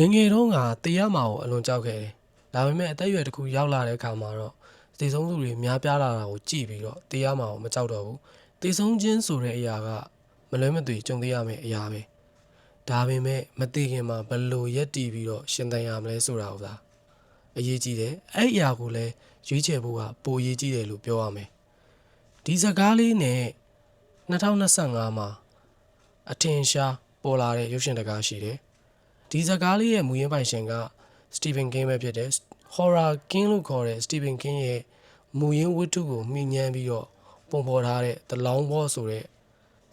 ငယ်ငယ်တုန်းကတေးရမှာကိုအလွန်ကြောက်ခဲ့တယ်။ဒါပေမဲ့အသက်အရွယ်တစ်ခုရောက်လာတဲ့အခါမှာတော့သေဆုံးသူတွေများပြားလာတာကိုကြည့်ပြီးတော့တေးရမှာကိုမကြောက်တော့ဘူး။သေဆုံးခြင်းဆိုတဲ့အရာကမလွဲမသွေကြုံသေးရမယ့်အရာပဲ။ဒါပေမဲ့မသိခင်မှာဘယ်လို့ရက်တည်ပြီးတော့ရှင်သန်ရမလဲဆိုတာကိုသာအရေးကြီးတယ်။အဲ့ဒီအရာကိုလည်းရွေးချယ်ဖို့ကပိုအရေးကြီးတယ်လို့ပြောရမယ်။ဒီစကားလေးနဲ့2025မှာအထင်ရှားပေါ်လာတဲ့ရုပ်ရှင်တကားရှိတယ်။ ဒီဇာတ်ကားလေးရဲ့မူရင်းပိုင်ရှင်ကစတီဗင်ကင်းပဲဖြစ်တယ်။ horror king လို့ခေါ်တဲ့စတီဗင်ကင်းရဲ့မူရင်းဝတ္ထုကိုမှီညမ်းပြီးတော့ပုံဖော်ထားတဲ့ The Long Wall ဆိုတဲ့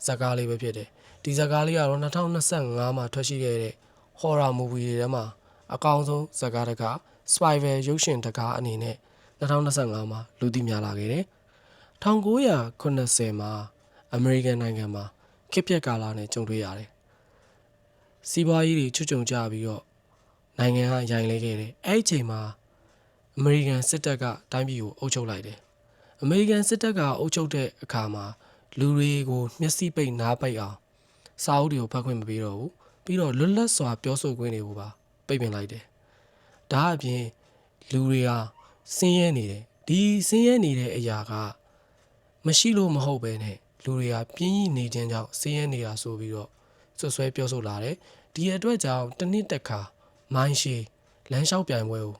ဇာတ်ကားလေးပဲဖြစ်တယ်။ဒီဇာတ်ကားလေးကတော့2025မှာထွက်ရှိခဲ့တဲ့ horror movie တွေထဲမှာအကောင်းဆုံးဇာတ်ကားတစ်ခါ Spiral ရုပ်ရှင်တကားအနေနဲ့2025မှာလူသိများလာခဲ့တယ်။1980မှာအမေရိကန်နိုင်ငံမှာခေတ်ပြက်ကာလနဲ့ကြုံတွေ့ရတယ်။ စီးပွားရေးတွေချွတ်ချုံကြပြီးတော့နိုင်ငံကရိုင်လဲခဲ့တယ်အဲ့ဒီအချိန်မှာအမေရိကန်စစ်တပ်ကတိုင်းပြည်ကိုအုပ်ချုပ်လိုက်တယ်အမေရိကန်စစ်တပ်ကအုပ်ချုပ်တဲ့အခါမှာလူတွေကိုမျက်စိပိတ်နားပိတ်အောင်စာအုပ်တွေကိုဖတ်ခွင့်မပေးတော့ဘူးပြီးတော့လွတ်လပ်စွာပြောဆိုခွင့်တွေကိုပါပိတ်ပင်လိုက်တယ်ဒါအပြင်လူတွေကဆင်းရဲနေတယ်ဒီဆင်းရဲနေတဲ့အရာကမရှိလို့မဟုတ်ပဲနဲ့လူတွေကပြင်းကြီးနေခြင်းကြောင့်ဆင်းရဲနေတာဆိုပြီးတော့ဆွဆွဲပြောဆိုလာတယ် ဒီအတွက်ကြောင့်တစ်နှစ်တစ်ခါမိုင်းရှီလမ်းလျှောက်ပြိုင်ပွဲကို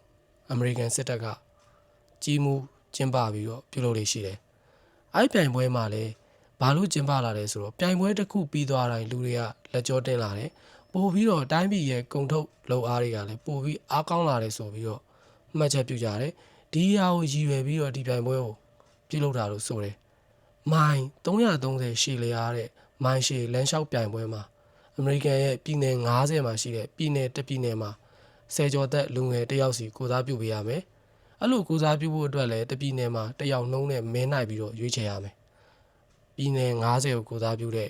အမေရိကန်စစ်တပ်ကကြီးမှုကျင်းပပြီးတော့ပြုလုပ်လို့ရှိတယ်။အဲ့ဒီပြိုင်ပွဲမှာလည်းဘာလို့ကျင်းပလာလဲဆိုတော့ပြိုင်ပွဲတစ်ခုပြီးသွားတိုင်းလူတွေကလက်ကြောတင်လာတယ်။ပို့ပြီးတော့တိုင်းပြည်ရဲ့ကုံထုတ်လုံအားတွေကလည်းပို့ပြီးအားကောင်းလာတယ်ဆိုပြီးတော့မှတ်ချက်ပြုကြတယ်။ဒီဟာကိုရည်ရွယ်ပြီးတော့ဒီပြိုင်ပွဲကိုပြုလုပ်တာလို့ဆိုတယ်။မိုင်330ရှည်လျားတဲ့မိုင်ရှည်လမ်းလျှောက်ပြိုင်ပွဲမှာ အမေရိကန်ရဲ့ပြည်နယ်90မှာရှိတဲ့ပြည်နယ်တစ်ပြည်နယ်မှာဆယ်ကျော်သက်လူငယ်တစ်ယောက်စီကိုစားပြုပေးရမယ်။အဲ့လိုကိုစားပြုဖို့အတွက်လည်းတစ်ပြည်နယ်မှာတစ်ယောက်နှုံးနဲ့မင်းနိုင်ပြီးတော့ရွေးချယ်ရမယ်။ပြည်နယ်90ကိုကိုစားပြုတဲ့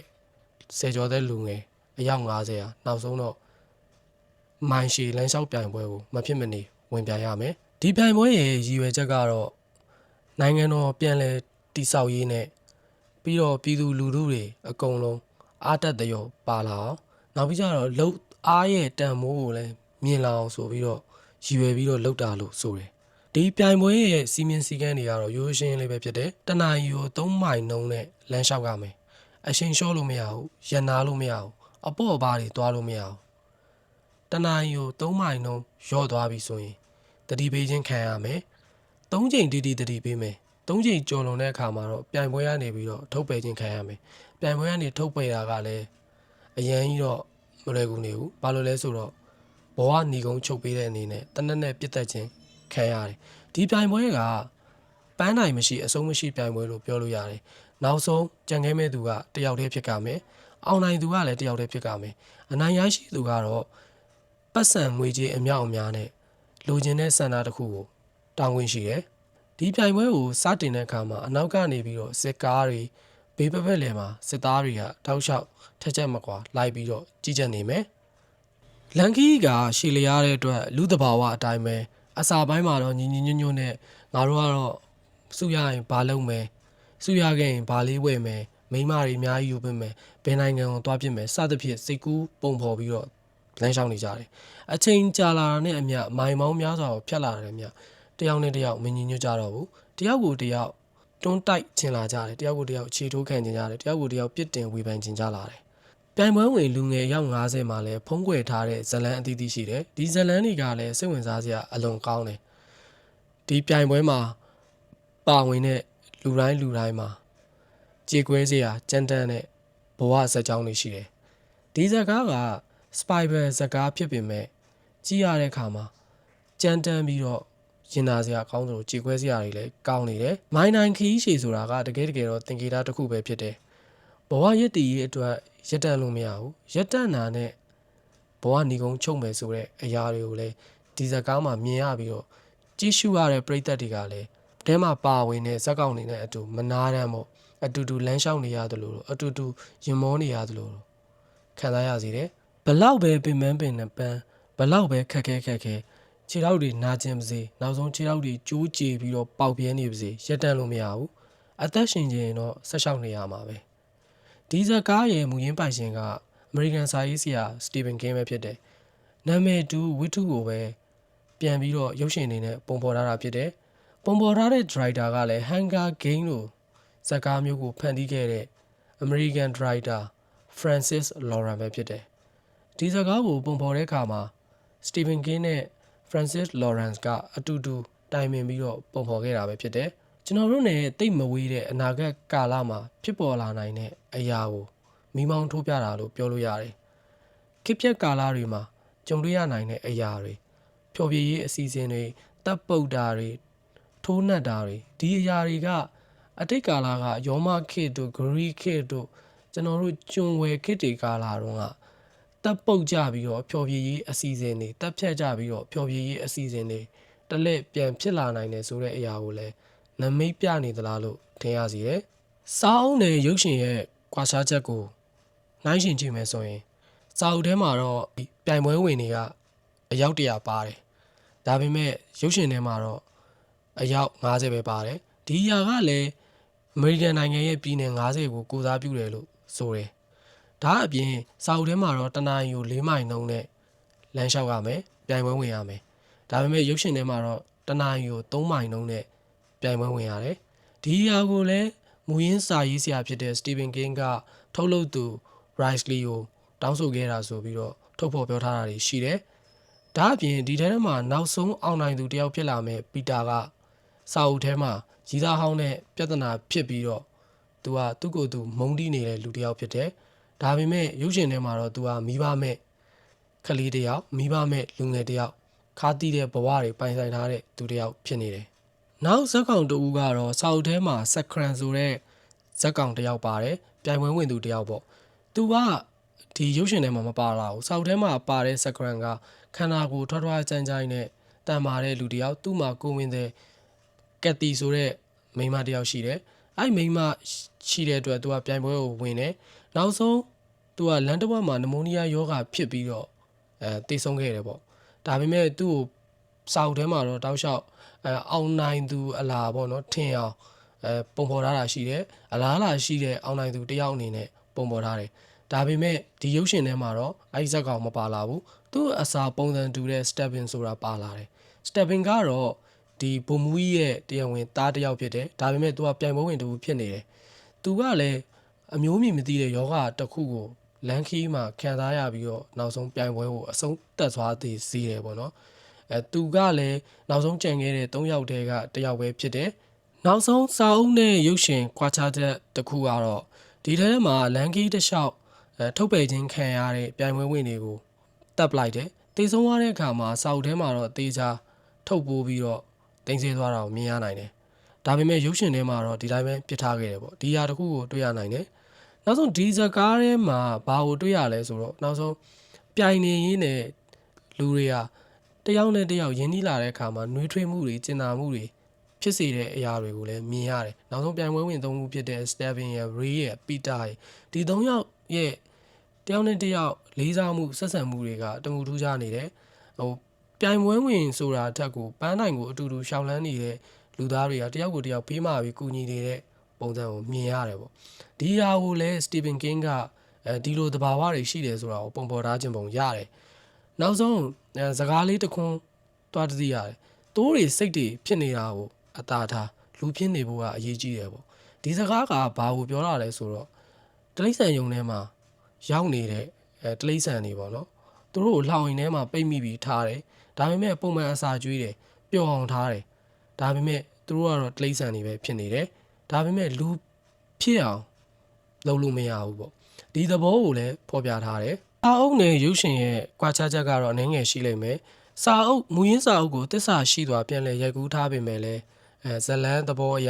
ဆယ်ကျော်သက်လူငယ်အယောက်90ဟာနောက်ဆုံးတော့မိုင်ရှည်လမ်းလျှောက်ပြိုင်ပွဲကိုမဖြစ်မနေဝင်ပြိုင်ရမယ်။ဒီပြိုင်ပွဲရဲ့ရည်ရွယ်ချက်ကတော့နိုင်ငံတော်ပြန်လည်တည်ဆောက်ရေးနဲ့ပြီးတော့ပြည်သူလူထုတွေအကုန်လုံး အားတက်တရောပါလာအောင်နောက်ပြီးကြတော့လှုပ်အားရဲ့တန်မိုးကိုလည်းမြင်လာအောင်ဆိုပြီးတော့ရည်ရွယ်ပြီးတော့လှုပ်တာလို့ဆိုတယ်ဒီပြိုင်ပွဲရဲ့စီမင်းစည်းကမ်းတွေကတော့ရိုးရှင်းလေးပဲဖြစ်တယ်တနအီကို3မိုင်နှုံးနဲ့လမ်းလျှောက်ရမယ်အရှင်လျှော့လို့မရဘူးရန်နာလို့မရဘူးအပေါ့အပါးတွေသွားလို့မရဘူးတနအီကို3မိုင်နှုံးရော့သွားပြီဆိုရင်တတိပေးခြင်းခံရမယ်3ချိန်တီတီတတိပေးမယ်3ချိန်ကြော်လွန်တဲ့အခါမှာတော့ပြိုင်ပွဲကနေပြီးတော့ထုတ်ပယ်ခြင်းခံရမယ် ပြိုင်ပွဲကနေထုတ်ပယ်တာကလည်းအရန်ကြီးတော့မလွယ်ကူနေဘူးဘာလို့လဲဆိုတော့ဘဝหนีကုန်းချုပ်ပေးတဲ့အနေနဲ့တနက်နဲ့ပြစ်သက်ခြင်းခံရတယ်ဒီပြိုင်ပွဲကပန်းနိုင်မရှိအဆုံးမရှိပြိုင်ပွဲလို့ပြောလို့ရတယ်နောက်ဆုံးကြံခဲမဲ့သူကတယောက်တည်းဖြစ်ကြမယ်အောင်နိုင်သူကလည်းတယောက်တည်းဖြစ်ကြမယ်အနိုင်ရရှိသူကတော့ပတ်စံငွေကြေးအမြောက်အများနဲ့လိုချင်တဲ့စန္ဒတစ်ခုကိုတောင်းဝင်ရှိတယ်ဒီပြိုင်ပွဲကိုစတင်တဲ့အခါမှာအနောက်ကနေပြီးတော့စစ်ကားတွေ ဘေးပပက်လယ်မှာစစ်သားတွေကတောက်လျှောက်ထက်ချက်မကွာလိုက်ပြီးတော့ကြီးကြပ်နေမယ်။လန်ကီကရှီလျားတဲ့အတွက်လူတဘာဝအတိုင်းပဲအစာပိုင်းမှာတော့ညီညီညွတ်ညွတ်နဲ့ငါတို့ကတော့စုရရင်ဘာလုပ်မယ်စုရခဲ့ရင်ဘာလေးဝယ်မယ်မိန်းမတွေအများကြီးယူပေးမယ်ဘယ်နိုင်ငံကိုသွားပြစ်မယ်စသဖြင့်စိတ်ကူးပုံဖော်ပြီးတော့လမ်းလျှောက်နေကြတယ်။အချိန်ကြာလာတာနဲ့အမျှမိုင်မောင်းများစွာကိုဖြတ်လာတယ်အမျှတယောက်နဲ့တယောက်မငြင်းညွတ်ကြတော့ဘူး။တယောက်ကိုတယောက် တွန်းတိုက်ချင်လာကြတယ်တယောက်ကိုတယောက်ခြေထိုးခံချင်ကြတယ်တယောက်ကိုတယောက်ပြစ်တင်ဝေဖန်ချင်ကြလာတယ်ပြိုင်ပွဲဝင်လူငယ်ရောက်90မှာလည်းဖုံးကွယ်ထားတဲ့ဇလန်းအသီးသီးရှိတယ်ဒီဇလန်းတွေကလည်းစိတ်ဝင်စားစရာအလွန်ကောင်းတယ်ဒီပြိုင်ပွဲမှာပါဝင်တဲ့လူတိုင်းလူတိုင်းမှာကြေကွဲစရာကြမ်းတမ်းတဲ့ဘဝဇာတ်ကြောင်းတွေရှိတယ်ဒီဇာတ်ကားကစပိုင်ဘာဇာတ်ကားဖြစ်ပေမဲ့ကြည့်ရတဲ့အခါမှာကြမ်းတမ်းပြီးတော့ ရင်နာစရာကောင်းသလိုကြေခွဲစရာတွေလည်းကောင်းနေတယ်။မိုင်းနိုင်ခီးရှည်ဆိုတာကတကယ်တကယ်တော့သင်္ကေတတစ်ခုပဲဖြစ်တယ်။ဘဝရည်တည်ရေးအတွက်ရက်တန့်လို့မရဘူး။ရက်တန့်တာနဲ့ဘဝညီကုန်းချုပ်မယ်ဆိုတဲ့အရာတွေကိုလည်းဒီဇာတ်ကားမှာမြင်ရပြီးတော့ကြည့်ရှုရတဲ့ပရိသတ်တွေကလည်းတဲမှာပါဝင်တဲ့ဇက်ကောင်တွေနဲ့အတူမနာတမ်းပေါ့အတူတူလမ်းလျှောက်နေရတယ်လို့အတူတူရင်မောနေရတယ်လို့ခံစားရစီတယ်။ဘလောက်ပဲပင်ပန်းပင်နဲ့ပန်းဘလောက်ပဲခက်ခဲခက်ခဲ ခြေထောက်တွေနာကျင်ပါစေနောက်ဆုံးခြေထောက်တွေကျိုးကြေပြီးတော့ပေါက်ပြဲနေပါစေရက်တန့်လို့မရဘူးအသက်ရှင်ခြင်းတော့ဆက်လျှောက်နေရမှာပဲဒီဇာတ်ကားရဲ့မူရင်းပိုင်ရှင်ကအမေရိကန်စာရေးဆရာစတီဗင်ကင်းပဲဖြစ်တယ်နာမည်တူဝိထုကိုပဲပြန်ပြီးတော့ရုပ်ရှင်အနေနဲ့ပုံဖော်ထားတာဖြစ်တယ်ပုံဖော်ထားတဲ့ director ကလည်း Hunger Game လို့ဇာတ်ကားမျိုးကိုဖန်တီးခဲ့တဲ့ American director Francis Lawrence ပဲဖြစ်တယ်ဒီဇာတ်ကားကိုပုံဖော်တဲ့အခါမှာ Stephen King နဲ့ Francis Lawrence ကအတူတူတိုင်ပင်ပြီးတော့ပုံဖော်ခဲ့တာပဲဖြစ်တယ်ကျွန်တော်တို့နဲ့တိတ်မဝေးတဲ့အနာဂတ်ကာလမှာဖြစ်ပေါ်လာနိုင်တဲ့အရာကိုမိမောင်းထိုးပြတာလို့ပြောလို့ရတယ်ခေတ်ပြက်ကာလတွေမှာကြုံတွေ့ရနိုင်တဲ့အရာတွေဖျော်ဖြေရေးအစီအစဉ်တွေတပ်ပုတ်တာတွေထိုးနှက်တာတွေဒီအရာတွေကအတိတ်ကာလကယောမခေတ်တို့ဂရိခေတ်တို့ကျွန်တော်တို့ကျွန်ဝယ်ခေတ်တွေကာလတုန်းက တပ်ပုတ်ကြပြီးတော့ဖျော်ဖြေရေးအစီအစဉ်တွေတပ်ဖြတ်ကြပြီးတော့ဖျော်ဖြေရေးအစီအစဉ်တွေတလက်ပြန်ဖြစ်လာနိုင်တယ်ဆိုတဲ့အရာကိုလည်းနမိတ်ပြနေသလားလို့ထင်ရစီတယ်။စာအုပ်နဲ့ရုပ်ရှင်ရဲ့ကွာခြားချက်ကိုနှိုင်းယှဉ်ကြည့်မယ်ဆိုရင်စာအုပ်ထဲမှာတော့ပြိုင်ပွဲဝင်တွေကအယောက်တရာပါတယ်။ဒါပေမဲ့ရုပ်ရှင်ထဲမှာတော့အယောက်90ပဲပါတယ်။ဒီအရာကလည်းအမေရိကန်နိုင်ငံရဲ့ပြည်နယ်90ကိုကိုစားပြုတယ်လို့ဆိုတယ်။ ဒါအပြင်စာအုပ်ထဲမှာတော့တနအီကို၄မိုင်နှုန်းနဲ့လမ်းလျှောက်ရမယ်ပြိုင်ပွဲဝင်ရမယ်ဒါပေမဲ့ရုပ်ရှင်ထဲမှာတော့တနအီကို၃မိုင်နှုန်းနဲ့ပြိုင်ပွဲဝင်ရတယ်ဒီအရာကိုလည်းမူရင်းစာရေးဆရာဖြစ်တဲ့ Stephen King ကထုတ်လုပ်သူ Rice Lee ကိုတောင်းဆိုခဲ့တာဆိုပြီးတော့ထုတ်ဖော်ပြောထားတာတွေရှိတယ်ဒါအပြင်ဒီထဲမှာနောက်ဆုံးအောင်နိုင်သူတယောက်ဖြစ်လာမဲ့ပီတာကစာအုပ်ထဲမှာရည်သားဟောင်းနဲ့ပြဿနာဖြစ်ပြီးတော့သူကသူ့ကိုယ်သူမုန်းတီးနေတဲ့လူတစ်ယောက်ဖြစ်တယ်။ ဒါပေမဲ့ရုပ်ရှင်ထဲမှာတော့သူကမိဘမဲ့ကလေးတစ်ယောက်မိဘမဲ့လူငယ်တစ်ယောက်ခါတီးတဲ့ဘဝတွေပိုင်ဆိုင်ထားတဲ့သူတစ်ယောက်ဖြစ်နေတယ်။နောက်ဇက်ကောင်တူဦးကတော့စာအုပ်ထဲမှာစက်ခရန်ဆိုတဲ့ဇက်ကောင်တစ်ယောက်ပါတယ်။ပြိုင်ပွဲဝင်သူတစ်ယောက်ပေါ့။သူကဒီရုပ်ရှင်ထဲမှာမပါလာဘူး။စာအုပ်ထဲမှာပါတဲ့စက်ခရန်ကခန္ဓာကိုယ်ထွားထွားကြမ်းကြမ်းနဲ့တန်မာတဲ့လူတစ်ယောက်သူ့မှာကိုဝင်တဲ့ကက်တီဆိုတဲ့မိန်းမတစ်ယောက်ရှိတယ်။ အဲ့မိန်းမရှိတဲ့အတွက်သူကပြိုင်ပွဲကိုဝင်တယ်။နောက်ဆုံးသူကလန်တဝက်မှာနမိုနီးယားယောဂါဖြစ်ပြီးတော့အဲတိတ်ဆုံးခဲ့တယ်ပေါ့။ဒါပေမဲ့သူ့ကိုစာအုပ်ထဲမှာတော့တောက်လျှောက်အဲအောင်နိုင်သူအလားပေါ့နော်ထင်အောင်အဲပုံဖော်ထားတာရှိတယ်။အလားအလာရှိတဲ့အောင်နိုင်သူတစ်ယောက်အနေနဲ့ပုံဖော်ထားတယ်။ဒါပေမဲ့ဒီရုပ်ရှင်ထဲမှာတော့အဲ့ဒီဇက်ကောင်မပါလာဘူး။သူ့အစာပုံစံတူတဲ့ Stephen ဆိုတာပါလာတယ်။ Stephen ကတော့ ဒီဘုံမူကြီးရဲ့တရားဝင်သားတစ်ယောက်ဖြစ်တယ်ဒါပေမဲ့သူကပြိုင်ပွဲဝင်တူဖြစ်နေတယ်သူကလည်းအမျိုးမြင်မသိတဲ့ယောဂတစ်ခုကိုလန်ခီမှာခံစားရပြီးတော့နောက်ဆုံးပြိုင်ပွဲကိုအဆုံးသတ်သွားသေးစီးတယ်ပေါ့နော်အဲသူကလည်းနောက်ဆုံးကြံခဲ့တဲ့၃ယောက်တည်းကတယောက်ပဲဖြစ်တယ်နောက်ဆုံးစာအုပ်နဲ့ရုပ်ရှင်ခွာခြားချက်တစ်ခုကတော့ဒီထဲမှာလန်ကီးတစ်လျှောက်ထုတ်ပယ်ခြင်းခံရတဲ့ပြိုင်ပွဲဝင်တွေကိုတပ်ပလိုက်တယ်။တေဆုံးသွားတဲ့အခါမှာစာအုပ်ထဲမှာတော့တေချာထုတ်ပိုးပြီးတော့ တင်စေသွားတာကိုမြင်ရနိုင်တယ်။ဒါပေမဲ့ရုပ်ရှင်ထဲမှာတော့ဒီတိုင်းပဲပြစ်ထားခဲ့တယ်ပေါ့။ဒီဟာတစ်ခုကိုတွေ့ရနိုင်တယ်။နောက်ဆုံးဒီဇကားထဲမှာဘာကိုတွေ့ရလဲဆိုတော့နောက်ဆုံးပြိုင်နေရင်းနဲ့လူတွေကတယောက်နဲ့တယောက်ယဉ်နီးလာတဲ့အခါမှာနှွေးထွေးမှုတွေကျင်နာမှုတွေဖြစ်စေတဲ့အရာတွေကိုလည်းမြင်ရတယ်။နောက်ဆုံးပြိုင်ပွဲဝင်သုံးခုဖြစ်တဲ့ Steven ရဲ့ Ray ရဲ့ Peter ရဲ့ဒီသုံးယောက်ရဲ့တယောက်နဲ့တယောက်လေးစားမှုဆက်ဆံမှုတွေကတမှုထူးခြားနေတယ်။ဟို ပြိုင်ပွဲဝင်ဆိုတာအထက်ကိုပန်းနိုင်ကိုအတူတူရှောင်လန်းနေတဲ့လူသားတွေကတယောက်ကိုတယောက်ဖေးမာပြီးကူညီနေတဲ့ပုံစံကိုမြင်ရတယ်ပေါ့ဒီဟာကိုလည်း Stephen King ကအဲဒီလိုသဘာဝတွေရှိတယ်ဆိုတာကိုပုံဖော်ထားခြင်းပုံရတယ်နောက်ဆုံးအဲစကားလေးတစ်ခွန်းတွားတသိရတယ်တိုးတွေစိတ်တွေဖြစ်နေတာကိုအသာထားလူဖြစ်နေဖို့ကအရေးကြီးတယ်ပေါ့ဒီစကားကဘာကိုပြောတာလဲဆိုတော့တလိษံယုံထဲမှာရောက်နေတဲ့အဲတလိษံတွေပေါ့နော်သူတို့ကိုလှောင်ရင်ထဲမှာပိတ်မိပြီးထားတယ် ဒါပေမဲ့ပုံမှန်အစာကျွေးတယ်ပျော်အောင်ထားတယ်ဒါပေမဲ့သူတို့ကတော့တလိษံတွေပဲဖြစ်နေတယ်ဒါပေမဲ့လူဖြစ်အောင်လုပ်လို့မရဘူးပေါ့ဒီသဘောကိုလည်းဖော်ပြထားတယ်စာအုပ်နဲ့ရုပ်ရှင်ရဲ့ကွာခြားချက်ကတော့အနေငယ်ရှိလိမ့်မယ်စာအုပ်မူရင်းစာအုပ်ကိုတစ္ဆာရှိစွာပြန်လည်ရိုက်ကူးထားပေမဲ့လည်းအဲဇလန်းသဘောအရ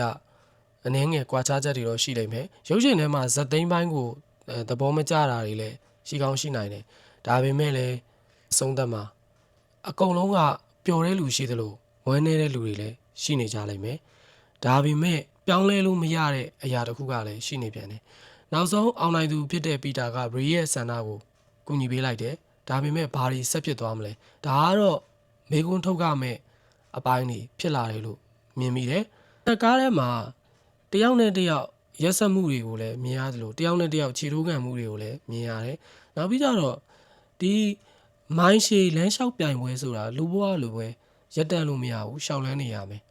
အနေငယ်ကွာခြားချက်တွေတော့ရှိလိမ့်မယ်ရုပ်ရှင်ထဲမှာဇက်သိမ်းပိုင်းကိုအဲသဘောမကျတာတွေလည်းရှိကောင်းရှိနိုင်တယ်ဒါပေမဲ့လည်းအဆုံးသက်မှာ အကုန်လုံးကပျော်တဲ့လူရှိသလိုဝမ်းနည်းတဲ့လူတွေလည်းရှိနေကြလိမ့်မယ်။ဒါပေမဲ့ပြောင်းလဲလို့မရတဲ့အရာတစ်ခုကလည်းရှိနေပြန်တယ်။နောက်ဆုံးအောင်နိုင်သူဖြစ်တဲ့ပီတာကဘရီရဲ့ဆန္ဒကိုကူညီပေးလိုက်တယ်။ဒါပေမဲ့ဘာတွေဆက်ဖြစ်သွားမလဲ။ဒါကတော့မေကွန်းထုတ်ကမဲ့အပိုင်းတွေဖြစ်လာတယ်လို့မြင်မိတယ်။တကားထဲမှာတယောက်နဲ့တယောက်ရက်ဆက်မှုတွေကိုလည်းမြင်ရသလိုတယောက်နဲ့တယောက်ခြေထိုးခံမှုတွေကိုလည်းမြင်ရတယ်။နောက်ပြီးကြတော့ဒီ မိုင်းရှည်လမ်းလျှောက်ပြိုင်ပွဲဆိုတာလူဘဝလူပွဲရက်တန့်လို့မရဘူးရှောက်လန်းနေရမယ်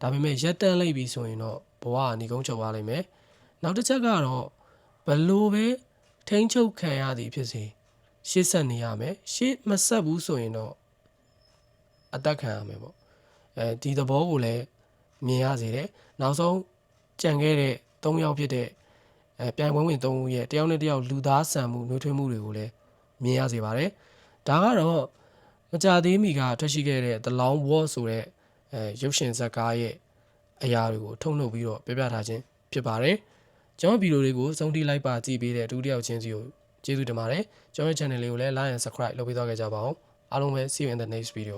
ဒါပေမဲ့ရက်တန့်လိုက်ပြီဆိုရင်တော့ဘဝကနေကုန်းချုပ်သွားလိမ့်မယ်နောက်တစ်ချက်ကတော့ဘလို့ပဲထိန်းချုပ်ခံရသည်ဖြစ်စေရှေ့ဆက်နေရမယ်ရှေ့မဆက်ဘူးဆိုရင်တော့အသက်ခံရမယ်ပေါ့အဲဒီသဘောကိုလည်းမြင်ရစေတယ်နောက်ဆုံးကြံခဲ့တဲ့၃ယောက်ဖြစ်တဲ့အဲပြိုင်ပွဲဝင်၃ဦးရဲ့တယောက်နဲ့တယောက်လူသားဆန်မှုနှွေးထွေးမှုတွေကိုလည်းမြင်ရစေပါတယ် ဒါကတော့မကြသေးမီကထွက်ရှိခဲ့တဲ့ The Long War ဆိုတဲ့အဲရုပ်ရှင်ဇာတ်ကားရဲ့အရာတွေကိုထုတ်နှုတ်ပြီးတော့ပြပြထားခြင်းဖြစ်ပါတယ်ကျွန်တော်ဗီဒီယိုလေးကိုစုံတီလိုက်ပါကြည့်ပေးတဲ့ဒုတိယချင်းစီကိုကျေးဇူးတင်ပါတယ်ကျွန်တော်ရဲ့ channel လေးကိုလည်း like and subscribe လုပ်ပေးသွားကြပါဦးအားလုံးပဲ see you in the next video